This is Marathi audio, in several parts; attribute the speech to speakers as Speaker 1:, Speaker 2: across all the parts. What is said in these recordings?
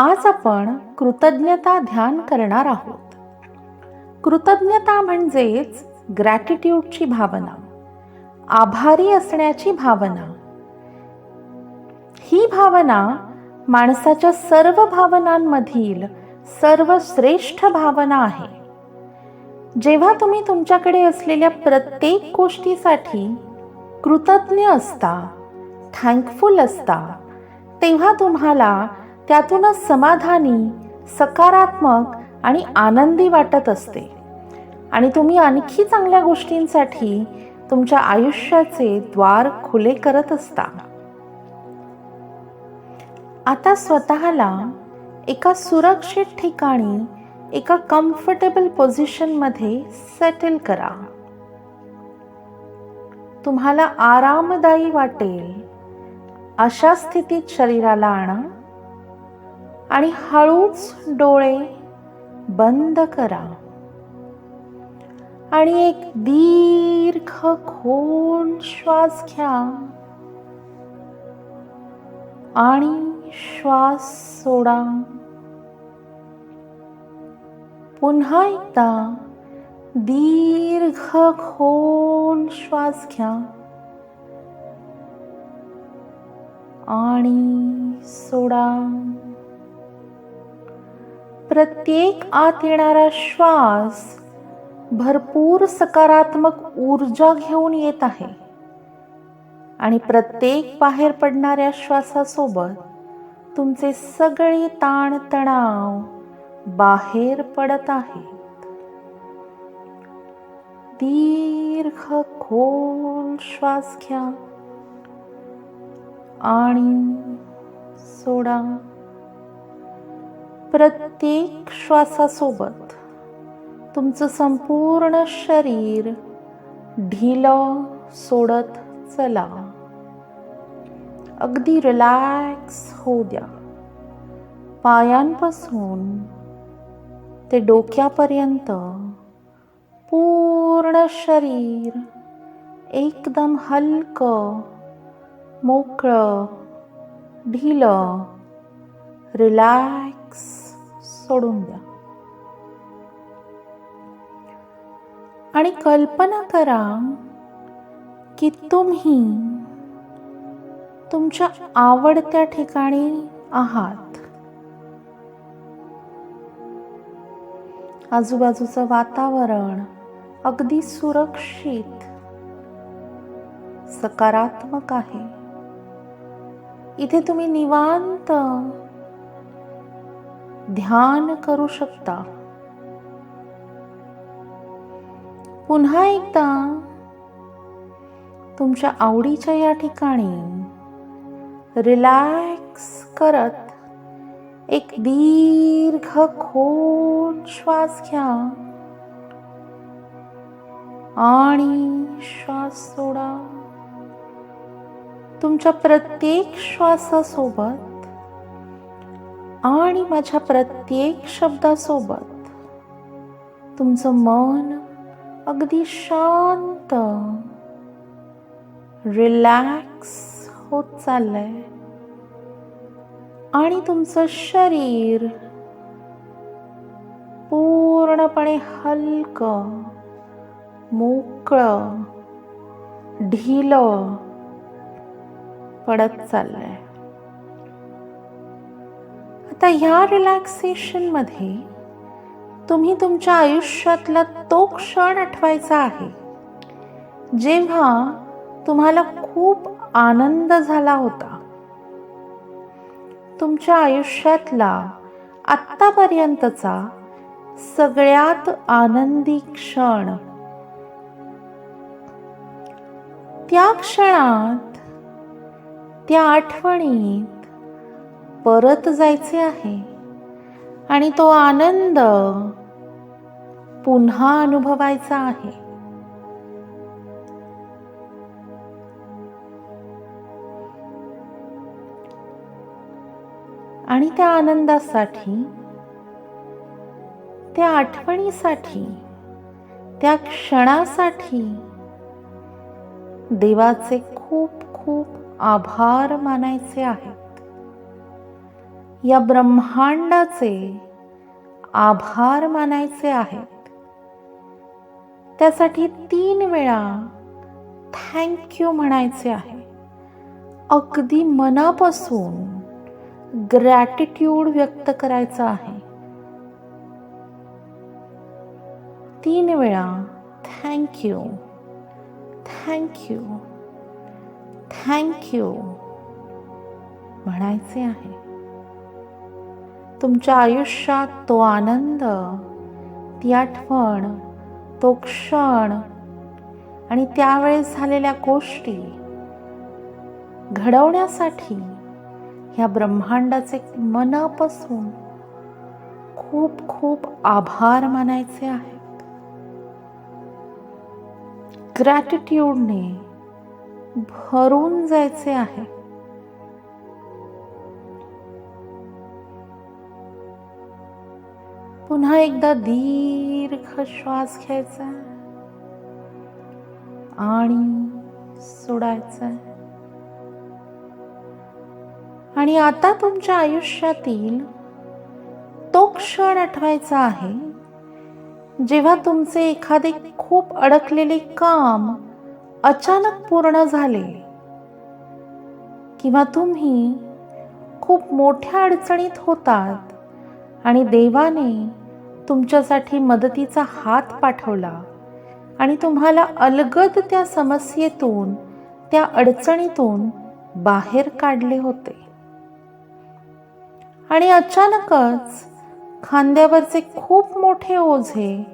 Speaker 1: आज आपण कृतज्ञता ध्यान करणार आहोत. कृतज्ञता म्हणजेच ग्रॅटिट्यूडची भावना. आभारी असण्याची भावना. ही भावना माणसाच्या सर्व भावनांमधील सर्वश्रेष्ठ भावना आहे. जेव्हा तुम्ही तुमच्याकडे असलेल्या प्रत्येक गोष्टीसाठी कृतज्ञ असता थँकफुल असता तेव्हा तुम्हाला त्यातूनच समाधानी सकारात्मक आणि आनंदी वाटत असते. आणि तुम्ही आणखी चांगल्या गोष्टींसाठी तुमच्या आयुष्याचे द्वार खुले करत असता. आता स्वतःला एका सुरक्षित ठिकाणी एका कम्फर्टेबल पोझिशनमध्ये सेटल करा. तुम्हाला आरामदायी वाटेल. अशा स्थितीत शरीराला आणा. आणि हळूच डोळे बंद करा. आणि एक दीर्घ खोल श्वास घ्या. आणि श्वास सोडा. पुन्हा एकदा दीर्घ खोल श्वास घ्या. आणि सोडा. प्रत्येक आत येणारा श्वास भरपूर सकारात्मक ऊर्जा घेऊन येत आहे. आणि प्रत्येक बाहेर पडणाऱ्या श्वासासोबत तुमचे सगळे ताणतणाव बाहेर पडत आहेत. दीर्घ खोल श्वास घ्या आणि सोडा. प्रत्येक श्वासासोबत तुमचं संपूर्ण शरीर ढिलं सोडत चला. अगदी रिलॅक्स होऊ द्या. पायांपासून ते डोक्यापर्यंत पूर्ण शरीर एकदम हलकं मोकळं ढिलं रिलॅक्स सोडून द्या. आणि कल्पना करा की तुम्ही तुमच्या आवडत्या ठिकाणी आहात. आजूबाजूचं वातावरण अगदी सुरक्षित सकारात्मक आहे. इथे तुम्ही निवांत ध्यान करू शकता. पुन्हा एकदा तुमच्या आवडीच्या या ठिकाणी रिलॅक्स करत एक दीर्घ खोल श्वास घ्या. आणि श्वास सोडा. तुमच्या प्रत्येक श्वासासोबत आणि माझ्या प्रत्येक शब्दासोबत तुमचं मन अगदी शांत रिलॅक्स होत चाललंय. आणि तुमचं शरीर पूर्णपणे हलकं मोकळं ढिलं पडत चाललंय. आता ह्या रिलॅक्सेशनमध्ये तुम्ही तुमच्या आयुष्यातला तो क्षण आठवायचा आहे जेव्हा तुम्हाला खूप आनंद झाला होता. तुमच्या आयुष्यातला आत्तापर्यंतचा सगळ्यात आनंदी क्षण त्या क्षणात त्या आठवणीत परत जायचे आहे. आणि तो आनंद पुन्हा अनुभवायचा आहे. आणि त्या आनंदासाठी त्या आठवणीसाठी त्या क्षणासाठी देवाचे खूप खूप आभार मानायचे आहेत. या ब्रह्मांडाचे आभार मानायचे आहेत. त्यासाठी तीन वेळा थँक्यू म्हणायचे आहे. अगदी मनापासून ग्रॅटिट्यूड व्यक्त करायचं आहे. तीन वेळा थँक्यू थँक्यू थँक्यू म्हणायचे आहे. तुमच्या आयुष्यात तो आनंद ती आठवण तो क्षण आणि त्यावेळेस झालेल्या गोष्टी घडवण्यासाठी ह्या ब्रह्मांडाचे मनापासून खूप खूप आभार मानायचे आहेत. ग्रॅटिट्यूडने भरून जायचे आहे पुन्हा एकदा दीर्घ श्वास घ्यायचा आणि सोडायचा. आणि आता तुमच्या आयुष्यातील तो क्षण आठवायचा आहे जेव्हा तुमचे एखादे खूप अडकलेले काम अचानक पूर्ण झाले किंवा तुम्ही खूप मोठ्या अडचणीत होतात आणि देवाने तुमच्यासाठी मदतीचा हात पाठवला. आणि तुम्हाला अलगद त्या समस्येतून त्या अडचणीतून बाहेर काढले होते. आणि अचानकच खांद्यावरचे खूप मोठे ओझे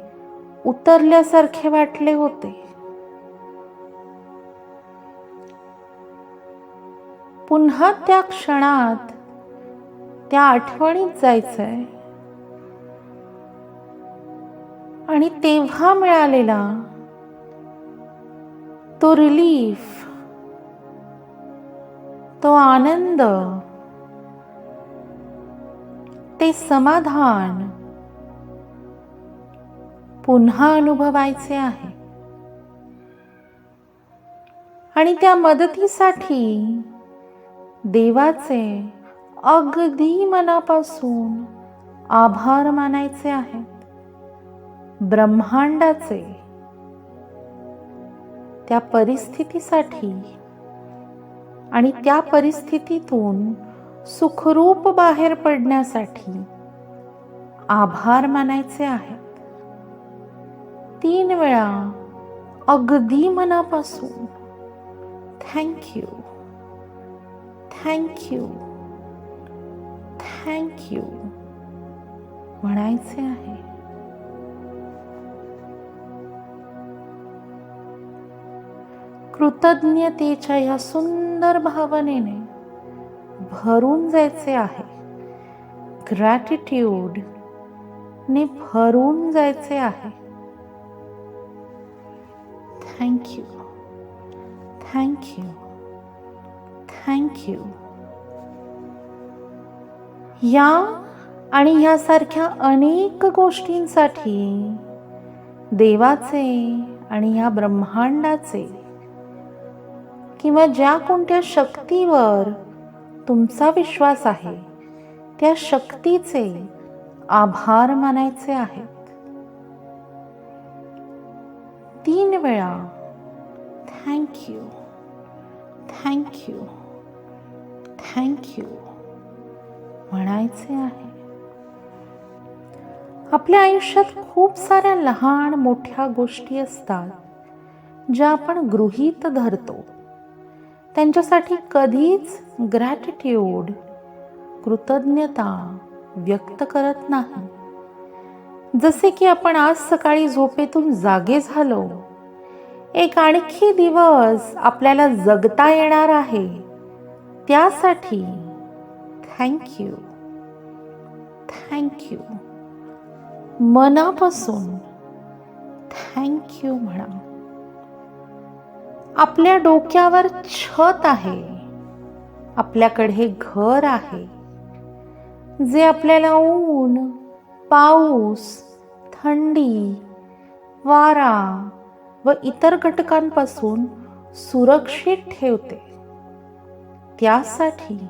Speaker 1: उतरल्यासारखे वाटले होते. पुन्हा त्या क्षणात त्या आठवणीत जायचंय. आणि तेव्हा मिळालेला तो रिलीफ तो आनंद ते समाधान पुन्हा अनुभवायचे आहे. आणि त्या मदतीसाठी देवाचे अगदी मनापासून आभार मानायचे आहेत ब्रह्मांडाचे. त्या परिस्थितीसाठी आणि त्या परिस्थितीतून सुखरूप बाहेर पडण्यासाठी आभार मानायचे आहेत. तीन वेळा अगदी मनापासून थँक्यू थँक्यू थँक्यू म्हणायचे आहे. कृतज्ञतेच्या ह्या सुंदर भावनेने भरून जायचे आहे. ग्रॅटिट्यूड ने भरून जायचे आहे. थँक्यू थँक्यू थँक्यू या आणि ह्यासारख्या अनेक गोष्टींसाठी देवाचे आणि या ब्रह्मांडाचे किंवा ज्या कोणत्या शक्तीवर तुमचा विश्वास आहे त्या शक्तीचे आभार मानायचे आहेत. तीन वेळा थँक्यू थँक्यू थँक्यू म्हणायचे आहे. आपल्या आयुष्यात खूप साऱ्या लहान मोठ्या गोष्टी असतात ज्या आपण गृहीत धरतो. त्यांच्यासाठी कधीच ग्रॅटिट्यूड कृतज्ञता व्यक्त करत नाही. जसे की आपण आज सकाळी झोपेतून जागे झालो. एक आणखी दिवस आपल्याला जगता येणार आहे. त्यासाठी थँक्यू थँक्यू मनापासून थँक्यू म्हणा. आपल्या डोक्यावर छत आहे. आपल्याकडे घर आहे. जे आपल्याला ऊन पाऊस थंडी वारा व इतर घटकांपासून सुरक्षित ठेवते. त्यासाठी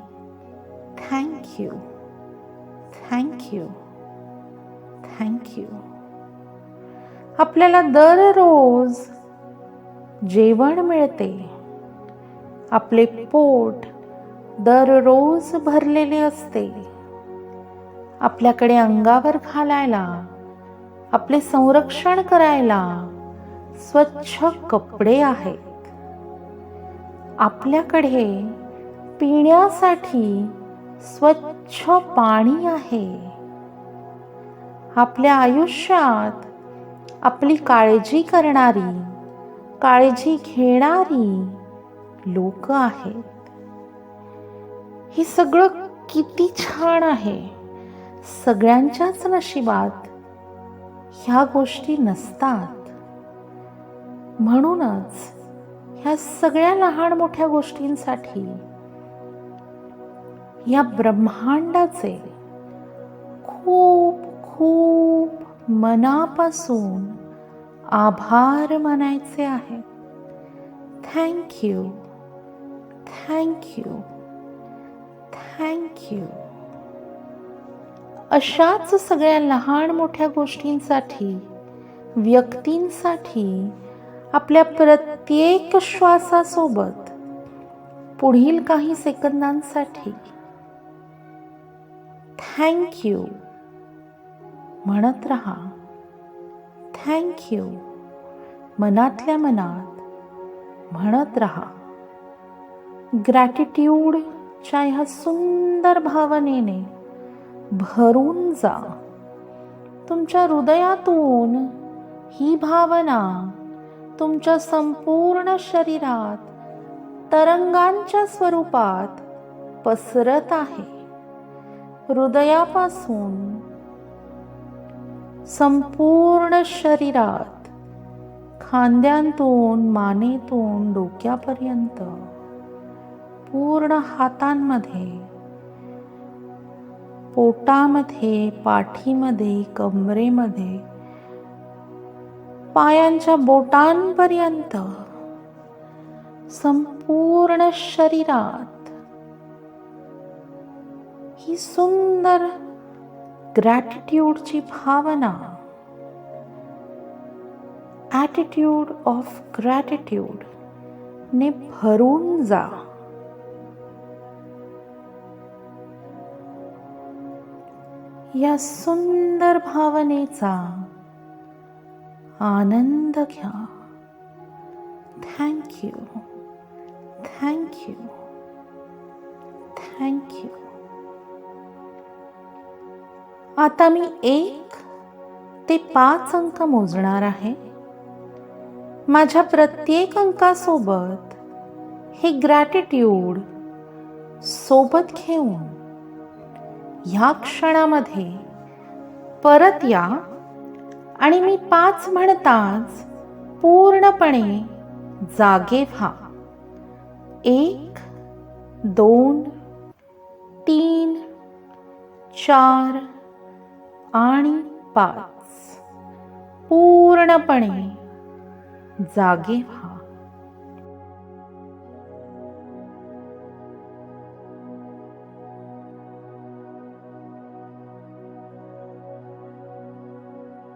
Speaker 1: थँक्यू थँक्यू थँक्यू आपल्याला दररोज जेवण मिळते. आपले पोट दररोज भरलेले असते. आपल्याकडे अंगावर घालायला आपले संरक्षण करायला स्वच्छ कपडे आहेत. आपल्याकडे पिण्यासाठी स्वच्छ पाणी आहे. आपल्या आयुष्यात आपली काळजी करणारी काळजी घेणारी लोक आहेत. हे सगळं किती छान आहे. सगळ्यांच्याच नशिबात ह्या गोष्टी नसतात. म्हणूनच ह्या सगळ्या लहान मोठ्या गोष्टींसाठी या ब्रह्मांडाचे खूप खूप मनापासून आभार मानायचे आहे. थँक्यू थँक्यू थँक्यू अशाच सगळ्या लहान मोठ्या गोष्टींसाठी व्यक्तींसाठी आपल्या प्रत्येक श्वासासोबत पुढील काही सेकंदांसाठी थँक्यू म्हणत राहा. थँक्यू मनातल्या मनात म्हणत राहा. ग्रॅटिट्यूडच्या ह्या सुंदर भावनेने भरून जा. तुमच्या हृदयातून ही भावना तुमच्या संपूर्ण शरीरात तरंगांच्या स्वरूपात पसरत आहे. हृदयापासून संपूर्ण शरीरात खांद्यांतून मानेतून डोक्यापर्यंत पूर्ण हातांमध्ये पोटामध्ये पाठीमध्ये कमरेमध्ये पायांच्या बोटांपर्यंत संपूर्ण शरीरात ही सुंदर ग्रॅटिट्यूडची भावना. ॲटिट्यूड ऑफ ग्रॅटिट्यूड ने भरून जा. या सुंदर भावनेचा आनंद घ्या. थँक्यू थँक्यू थँक्यू आता मी एक ते पाच अंक मोजणार आहे. माझ्या प्रत्येक अंकासोबत हे ग्रॅटिट्यूड सोबत घेऊन ह्या क्षणामध्ये परत या आणि मी पाच म्हणताच पूर्णपणे जागे व्हा. एक दोन तीन चार आणि पाच. पूर्णपणे जागे व्हा